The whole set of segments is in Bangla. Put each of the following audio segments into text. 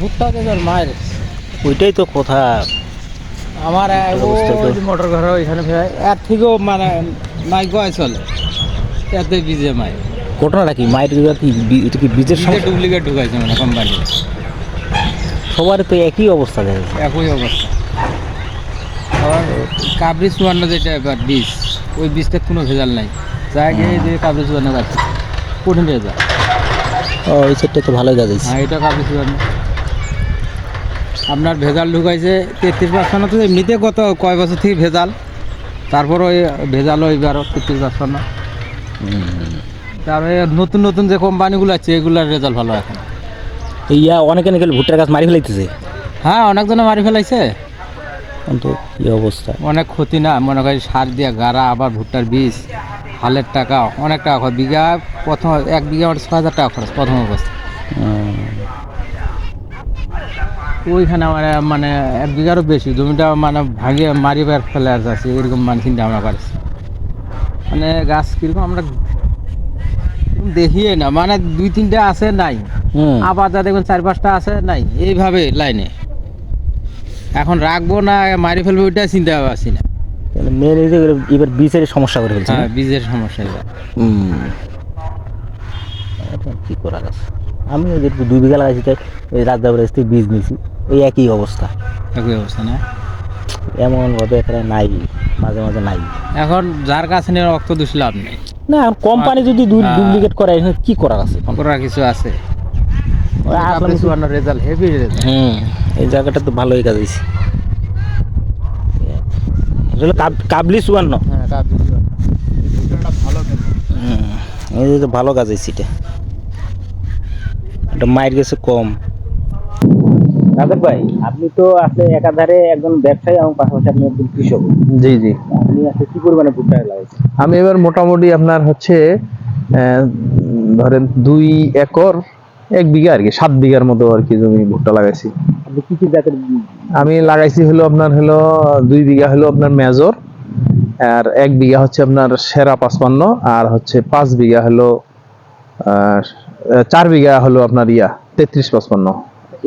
ভুট্টা দেবেন মায়ের। ওইটাই তো কথা। আমার ওই যে মোটর ঘর ওইখানে এর থেকেও মানে মাই গয় চলে। এতে বিজে মাই। ঘটনাটা কি? মায়ের কি এটা কি বীজের সমস্যা? ডুপ্লিকেট ঢুকাইছে মানে কোম্পানি সবার তো একই অবস্থা দেখা একই অবস্থা। আবার কাবরি চুয়ান্ন যেটা এবার বীজ ওই বীজটা কোনো ভেজাল নাই। যাকে যে কাবরি চুয়ান্ন গাছ। কঠিন ভেজাল ও এই সেটটা তো ভালোই গাছ হ্যাঁ এটা কাবরি চুয়ান্ন। আপনার ভেজাল ঢুকাইছে তেত্রিশ পার্সেন্ট তো এমনিতে গত কয় বছর থেকে ভেজাল। তারপর ওই ভেজাল এবারও তেত্রিশ পার্সেন্ট তারপরে নতুন নতুন যে কোম্পানিগুলো আছে এগুলোর রেজাল্ট ভালো এখন। ইয়া অনেকে নাকি ভুট্টার গাছ মারি ফেলাইতেছে? হ্যাঁ অনেকজনে মারি ফেলাইছে। কিন্তু কি অবস্থা? অনেক ক্ষতি না মনে করি সার দিয়ে গাড়া আবার ভুট্টার বীজ হালের টাকা অনেক টাকা বিঘা প্রথম এক বিঘা ওটা ছ হাজার টাকা খরচ প্রথম অবস্থা। ওইখানে আমার মানে এক বিঘারও বেশি। জমিটা মানে ভাঙিয়ে মারি বের ফেলে আছে এরকম মানে চিন্তা ভাবনা করেছে। মানে গাছ কীরকম আমরা দেখিয়ে না মানে দুই তিনটা আছে নাই। আবার যা দেখবেন চার পাঁচটা আছে নাই এইভাবে লাইনে। এখন রাখব না মারি ফেলব ওইটা চিন্তা আছি না। মেন এবার বীজের সমস্যা করে ফেলছে হ্যাঁ বীজের সমস্যা এবার। কি করা গেছে আমি ওই যে দুই বিঘা লাগাইছি তাই ওই রাজদাবের থেকে বীজ নিয়েছি। ওই একই অবস্থা। একই অবস্থা না? এমন ভাবে এখানে নাই মাঝে মাঝে নাই। এখন যার কাছে নিয়ে রক্ত দোষ লাভ নেই। না কোম্পানি যদি হ্যাঁ। ডুপ্লিকেট করে এখানে কি করার আছে? করার কিছু আছে। রেজাল্ট হেভি রেজাল্ট হুম এই জায়গাটা তো ভালোই কাজ হয়েছে কাবলি চুয়ান্ন হ্যাঁ ভালো হুম, এই যে ভালো কাজ হয়েছে এটা। এটা মায়ের গেছে কম। রাবেক ভাই আপনি তো আসলে একাধারে একজন ব্যবসায়ী এবং পাশাপাশি আপনি একজন কৃষক। জি জি। আপনি আসলে কি পরিমাণে ভুট্টা লাগাইছেন? আমি এবার মোটামুটি আপনার হচ্ছে আহ, ধরেন দুই একর এক বিঘা আর কি সাত বিঘার মতো আর কি জমি ভুট্টা লাগাইছি। আপনি কি কি জাতের আমি লাগাইছি হলো আপনার হলো দুই বিঘা হলো আপনার মেজর আর এক বিঘা হচ্ছে আপনার সেরা পাঁচপান্ন আর হচ্ছে পাঁচ বিঘা হলো আহ, চার বিঘা হলো আপনার ইয়া তেত্রিশ পাঁচপান্ন।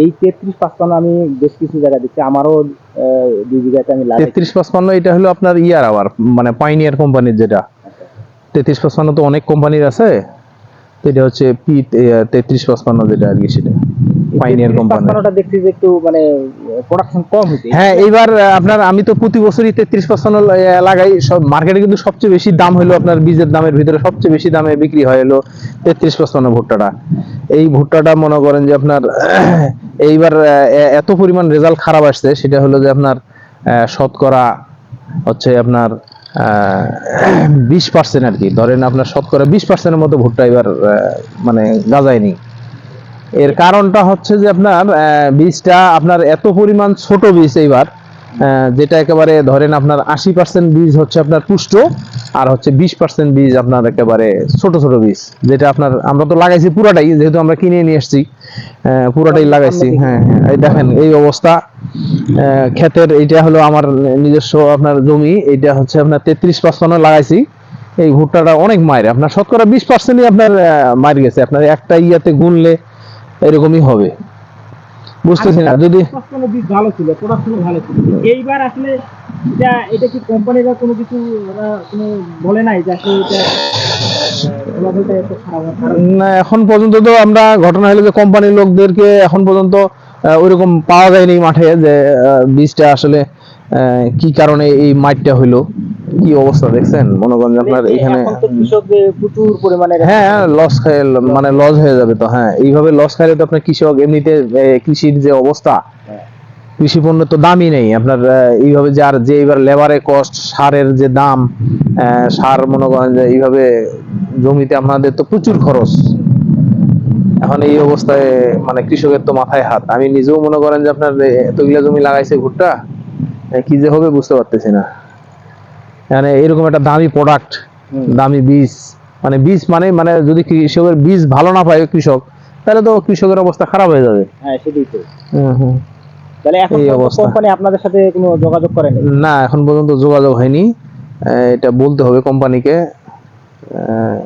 এই তেত্রিশ পাঁচপান্ন আমি বেশ কিছু জায়গা দেখছি আমারও দুই বিঘাতে আমি তেত্রিশ পাঁচপান্ন এটা হলো আপনার ইয়ার আবার মানে পাইনিয়ার কোম্পানির যেটা। তেত্রিশ পাঁচপান্ন তো অনেক কোম্পানির আছে তো এটা হচ্ছে পি তেত্রিশ পাঁচপান্ন যেটা আর কি সেটা। পাইনিয়ার কোম্পানি পাঁচপান্নটা দেখছি যে একটু মানে প্রোডাকশন কম হয়েছে হ্যাঁ এইবার আপনার আমি তো প্রতি বছরই তেত্রিশ লাগাই। সব মার্কেটে কিন্তু সবচেয়ে বেশি দাম হলো আপনার বীজের দামের ভিতরে সবচেয়ে বেশি দামে বিক্রি হয় হলো তেত্রিশ ভুট্টাটা। এই ভুট্টাটা মনে করেন যে আপনার এইবার এত পরিমাণ রেজাল্ট খারাপ আসছে সেটা হলো যে আপনার শতকরা হচ্ছে আপনার বিশ পার্সেন্ট আর কি। ধরেন আপনার শতকরা বিশ পার্সেন্টের মতো ভুট্টা এবার মানে গাজায়নি এর কারণটা হচ্ছে যে আপনার বীজটা আপনার এত পরিমাণ ছোট বীজ এইবার যেটা একেবারে ধরেন আপনার আশি পার্সেন্ট বীজ হচ্ছে আপনার পুষ্ট আর হচ্ছে বিশ পার্সেন্ট বীজ আপনার একেবারে ছোট ছোট বীজ যেটা আপনার আমরা তো লাগাইছি পুরাটাই যেহেতু আমরা কিনে নিয়ে এসেছি পুরাটাই লাগাইছি হ্যাঁ হ্যাঁ এই দেখেন এই অবস্থা আহ, ক্ষেতের এইটা হলো আমার নিজস্ব আপনার জমি এইটা হচ্ছে আপনার তেত্রিশ পার্সেন্ট লাগাইছি এই ভুট্টাটা অনেক মায়ের আপনার শতকরা বিশ পার্সেন্টই আপনার মার গেছে আপনার একটা ইয়াতে গুনলে এরকমই হবে। বুঝতেছি না যদি ভালো ছিল ভালো ছিল। এইবার আসলে এটা এটা কি কোম্পানিরা কোনো কিছু ওরা কোনো বলে নাই যে আসলে এটা? না, এখন পর্যন্ত তো আমরা ঘটনা হলো যে কোম্পানির লোকদেরকে এখন পর্যন্ত ওইরকম পাওয়া যায়নি মাঠে যে বীজটা আসলে আহ, কি কারণে এই মাইটটা হইল কি অবস্থা দেখছেন? মনে করেন আপনার এখানে প্রচুর পরিমাণে হ্যাঁ লস মানে লস হয়ে যাবে তো হ্যাঁ। এইভাবে লস খাইলে তো আপনার কৃষক এমনিতে কৃষির যে অবস্থা কৃষি পণ্য তো দামই নেই। আপনার এইভাবে যে আর যে এবার লেবারের কস্ট সারের যে দাম সার মনে করেন যে এইভাবে জমিতে আপনাদের তো প্রচুর খরচ। এখন এই অবস্থায় মানে কৃষকের তো মাথায় হাত। আমি নিজেও মনে করেন যে আপনার এতগুলা জমি লাগাইছে ভুট্টা কি যে হবে বুঝতে পারতেছি না। মানে এরকম একটা দামি প্রোডাক্ট দামি বীজ। মানে বীজ মানে মানে যদি কৃষকের বীজ ভালো না পায় কৃষক তাহলে তো কৃষকের অবস্থা খারাপ হয়ে যাবে। হ্যাঁ সেটাই তো। হুম তাহলে এখন। কোম্পানি আপনাদের সাথে কোনো যোগাযোগ করেনি না এখন পর্যন্ত যোগাযোগ হয়নি। এটা বলতে হবে কোম্পানিকে। আহ,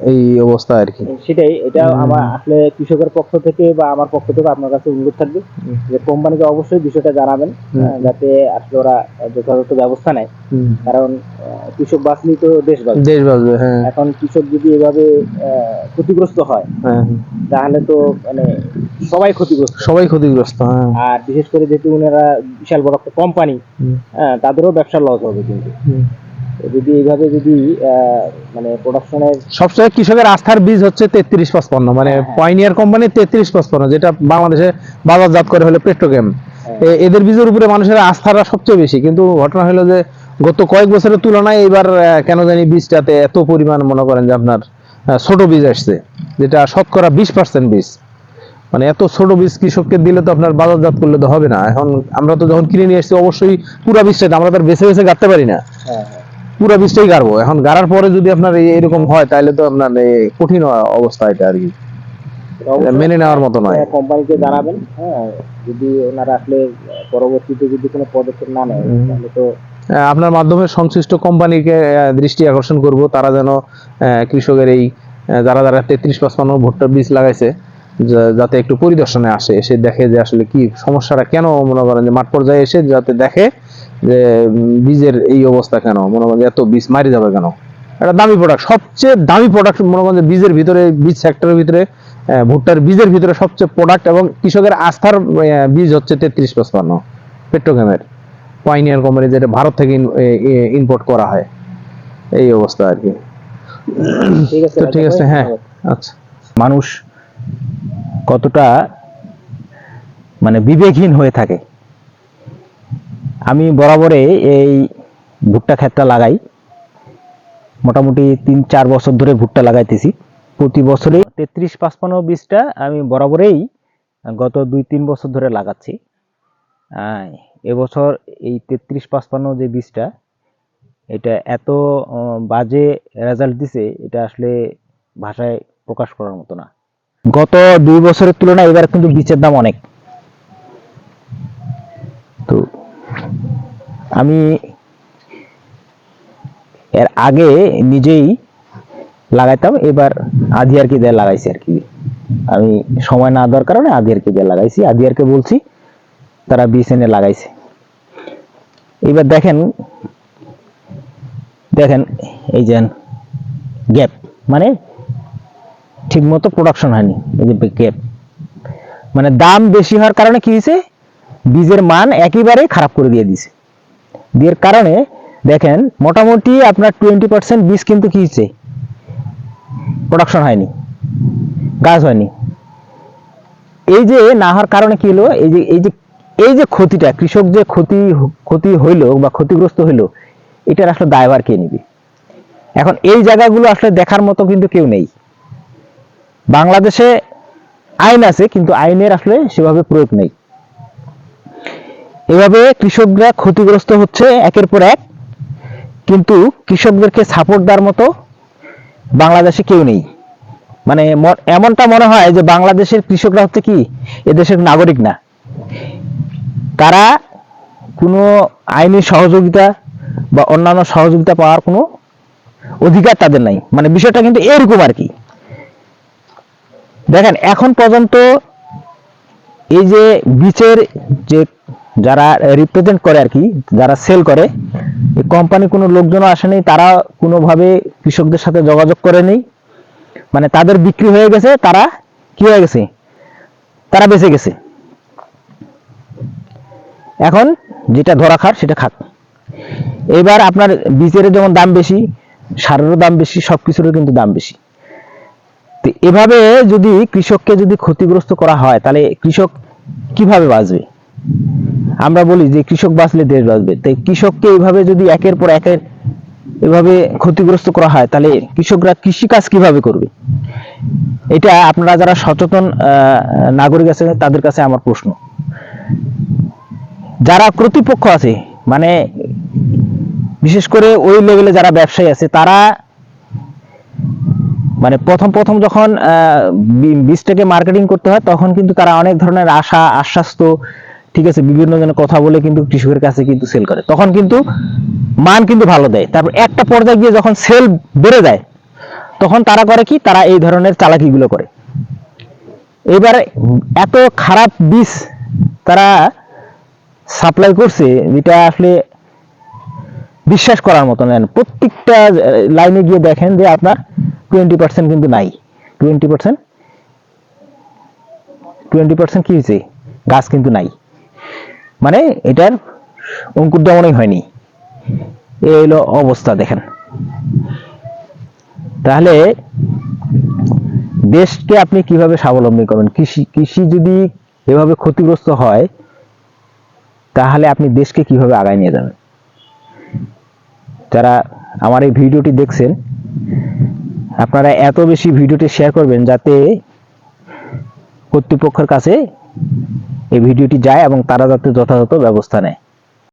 এই অবস্থা আর কি। সেটাই এটা আমার আসলে কৃষকের পক্ষ থেকে বা আমার পক্ষ থেকে আপনার কাছে অনুরোধ থাকবে যে কোম্পানিকে অবশ্যই বিষয়টা জানাবেন যাতে আসলে ওরা যথাযথ ব্যবস্থা নেয়। কারণ কৃষক বাঁচলেই তো দেশ বাঁচবে দেশ বাঁচবে হ্যাঁ। এখন কৃষক যদি এভাবে ক্ষতিগ্রস্ত হয় হ্যাঁ। তাহলে তো মানে সবাই ক্ষতিগ্রস্ত। সবাই ক্ষতিগ্রস্ত হ্যাঁ। আর বিশেষ করে যেহেতু ওনারা বিশাল বড় একটা কোম্পানি। তাদেরও ব্যবসার লস হবে কিন্তু। যদি এইভাবে যদি মানে প্রোডাকশনের সবসময় কৃষকের আস্থার বীজ হচ্ছে তেত্রিশ পঁচপান্ন মানে হ্যাঁ, হ্যাঁ। পয়নিয়ার কোম্পানির তেত্রিশ পঁচপান্ন যেটা বাংলাদেশে বাজারজাত করে হলো পেট্রোকেম এদের বীজের উপরে মানুষের আস্থাটা সবচেয়ে বেশি কিন্তু ঘটনা হলো যে গত কয়েক বছরের তুলনায় এবার কেন জানি বীজটাতে এত পরিমাণ মনে করেন যে আপনার ছোট বীজ আসছে যেটা শতকরা বিশ পার্সেন্ট বীজ। মানে এত ছোট বীজ কৃষককে দিলে তো আপনার বাজারজাত করলে তো হবে না। এখন আমরা তো যখন কিনে নিয়ে এসেছি অবশ্যই পুরা বীজটা আমরা তো বেছে বেছে গাঁটতে পারি না। হ্যাঁ। পুরো বীজটাই গাড়বো। এখন গাড়ার পরে যদি আপনার এরকম হয় তাহলে তো আপনার কঠিন অবস্থা এটা আর কি। মেনে নেওয়ার মতো নয়। কোম্পানিকে জানাবেন হ্যাঁ যদি ওনারা আসলে পরবর্তীতে যদি কোনো পদক্ষেপ না নেয় তাহলে তো আপনার মাধ্যমে সংশ্লিষ্ট কোম্পানিকে দৃষ্টি আকর্ষণ করব। তারা যেন আহ, কৃষকের এই যারা যারা তেত্রিশ পাঁচপান্ন ভুট্টার বীজ লাগাইছে যাতে একটু পরিদর্শনে আসে এসে দেখে যে আসলে কি সমস্যাটা কেন মনে করেন যে মাঠ পর্যায়ে এসে যাতে দেখে যে বীজের এই অবস্থা কেন? মনে করেন এত বীজ মারি যাবে কেন? এটা দামি প্রোডাক্ট সবচেয়ে দামি প্রোডাক্ট মনে করেন যে বীজের ভিতরে বীজ সেক্টরের ভিতরে ভুট্টার বীজের ভিতরে সবচেয়ে প্রোডাক্ট এবং কৃষকের আস্থার বীজ হচ্ছে তেত্রিশ পাঁচপান্ন পেট্রোকেমের পাইনিয়ার কোম্পানি যেটা ভারত থেকে ইম্পোর্ট করা হয়। এই অবস্থা আর কি। ঠিক আছে তো ঠিক আছে হ্যাঁ আচ্ছা। মানুষ কতটা মানে বিবেকহীন হয়ে থাকে। আমি বরাবরে এই ভুট্টা ক্ষেতটা লাগাই। মোটামুটি তিন চার বছর ধরে ভুট্টা লাগাইতেছি। প্রতি বছরেই তেত্রিশ পাঁচপান্ন বীজটা আমি বরাবরেই গত দুই তিন বছর ধরে লাগাচ্ছি। এবছর এই তেত্রিশ পাঁচপান্ন যে বীজটা, এটা এত বাজে রেজাল্ট দিছে, এটা আসলে ভাষায় প্রকাশ করার মতো না। গত দুই বছরের তুলনায় এবার কিন্তু বীজের দাম অনেক। আমি এর আগে নিজেই লাগাইতাম, এবার আধিয়ারকে দিয়ে লাগাইছি আর কি। আমি সময় না দেওয়ার কারণে আধি আর আধিয়ারকে দিয়ে লাগাইছি। আধিয়ারকে বলছি, তারা বীজ এনে লাগাইছে। এবার দেখেন দেখেন, এই যে গ্যাপ মানে ঠিক মতো প্রোডাকশন হয়নি, এই যে গ্যাপ মানে দাম বেশি হওয়ার কারণে কি হয়েছে? বীজের মান একেবারে খারাপ করে দিয়ে দিছে দিয়ের কারণে দেখেন মোটামুটি আপনার টোয়েন্টি পার্সেন্ট বীজ কিন্তু কি প্রোডাকশন হয়নি, গাছ হয়নি। এই যে না হওয়ার কারণে কি হলো? এই যে এই যে এই যে ক্ষতিটা, কৃষক যে ক্ষতি ক্ষতি হইল বা ক্ষতিগ্রস্ত হইল, এটার আসলে দায়ভার কে নিবে? এখন এই জায়গাগুলো আসলে দেখার মতো কিন্তু কেউ নেই। বাংলাদেশে আইন আছে, কিন্তু আইনের আসলে সেভাবে প্রয়োগ নেই। এভাবে কৃষকরা ক্ষতিগ্রস্ত হচ্ছে একের পর এক, কিন্তু কৃষকদেরকে সাপোর্ট দেওয়ার মতো বাংলাদেশে কেউ নেই। মানে এমনটা মনে হয় যে বাংলাদেশের কৃষকরা হচ্ছে কি, এদেশের নাগরিক না। তারা কোনো আইনি সহযোগিতা বা অন্যান্য সহযোগিতা পাওয়ার কোনো অধিকার তাদের নাই। মানে বিষয়টা কিন্তু এরকম আর কি। দেখেন, এখন পর্যন্ত এই যে বিচের যে যারা রিপ্রেজেন্ট করে আর কি, যারা সেল করে কোম্পানি কোনো লোকজন আসেনি, তারা কোনোভাবে কৃষকদের সাথে যোগাযোগ করেনি। মানে তাদের বিক্রি হয়ে গেছে, তারা কি হয়ে গেছে? তারা বেঁচে গেছে। এখন যেটা ধরা খার, সেটা খাক। এবার আপনার বীজের যেমন দাম বেশি, সারেরও দাম বেশি সব কিছুরও কিন্তু দাম বেশি। তো এভাবে যদি কৃষককে যদি ক্ষতিগ্রস্ত করা হয়, তাহলে কৃষক কীভাবে বাঁচবে? আমরা বলি যে কৃষক বাঁচলে দেশ বাঁচবে। তাই কৃষককে এইভাবে যদি একের পর একের এভাবে ক্ষতিগ্রস্ত করা হয়, তাহলে কৃষকরা কৃষি কাজ কীভাবে করবে? এটা আপনারা যারা সচেতন নাগরিক আছে তাদের কাছে আমার প্রশ্ন। যারা কর্তৃপক্ষ আছে মানে বিশেষ করে ওই লেভেলে যারা ব্যবসায়ী আছে, তারা মানে প্রথম প্রথম যখন বীজটাকে মার্কেটিং করতে হয়, তখন কিন্তু তারা অনেক ধরনের আশা আশ্বাস তো ঠিক আছে, বিভিন্ন জনের কথা বলে কিন্তু কৃষকের কাছে কিন্তু সেল করে। তখন কিন্তু মান কিন্তু ভালো দেয়। তারপর একটা পর্যায়ে গিয়ে যখন সেল বেড়ে যায়, তখন তারা করে কি? তারা এই ধরনের চালাকিগুলো করে। এবারে এত খারাপ বীজ তারা সাপ্লাই করছে যেটা আসলে বিশ্বাস করার মতো নেন প্রত্যেকটা লাইনে গিয়ে দেখেন যে আপনার টোয়েন্টি পার্সেন্ট কিন্তু নাই। টোয়েন্টি পার্সেন্ট টোয়েন্টি পার্সেন্ট কি হয়েছে? গাছ কিন্তু নাই। মানে এটার অঙ্কুর দমনই হয়নি। এই হলো অবস্থা, দেখেন। তাহলে দেশকে আপনি কীভাবে স্বাবলম্বী করবেন? কৃষি কৃষি যদি এভাবে ক্ষতিগ্রস্ত হয়, তাহলে আপনি দেশকে কীভাবে আগায় নিয়ে যাবেন? যারা আমার এই ভিডিওটি দেখছেন, আপনারা এত বেশি ভিডিওটি শেয়ার করবেন যাতে কর্তৃপক্ষের কাছে এই ভিডিওটি যায় এবং তারা যাতে যথাযথ ব্যবস্থা নেয়।